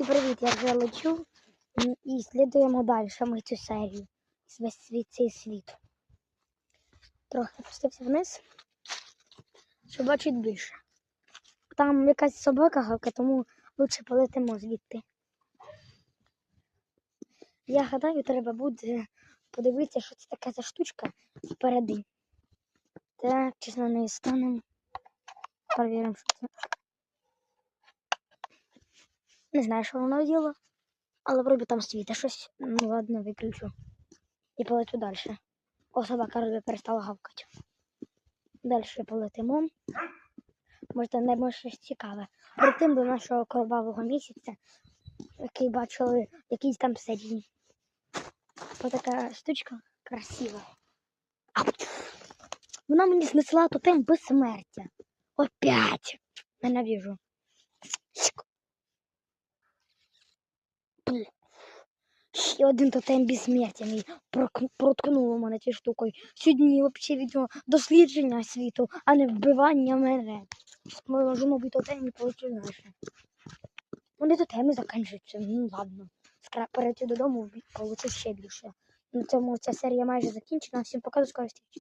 Всім привіт, я вже лечу і слідуємо далі ми цю серію. Весь світ цей світ. Трохи опустився вниз, щоб бачити більше. Там якась собака гавка, тому лучше полетимо звідти. Я гадаю, треба буде подивитися, що це така за штучка впереди. Так, чесно, не станемо. Перевіримо, що це. Не знаю, що воно діло, але вроді там світе щось. Ну ладно, виключу. І полетю далі. О, собака вроді перестала гавкати. Далі полетимо. Може, не щось цікаве. Перед тим до нашого кровавого місяця, який бачили якийсь там седій. Ось така штучка красива. Вона мені знесла тотем безсмертя. Опять. Ненавижу. Ще один тотем безсмертя мій проткнуло мене цією штукою. Сьогодні взагалі відео дослідження світу, а не вбивання мене. Можу, мабуть, тотем і далі. Вони тотеми закінчуються. Ну ладно. Перейти додому, получу ще більше. На цьому ця серія майже закінчена. Всім пока, до скорої зустрічі.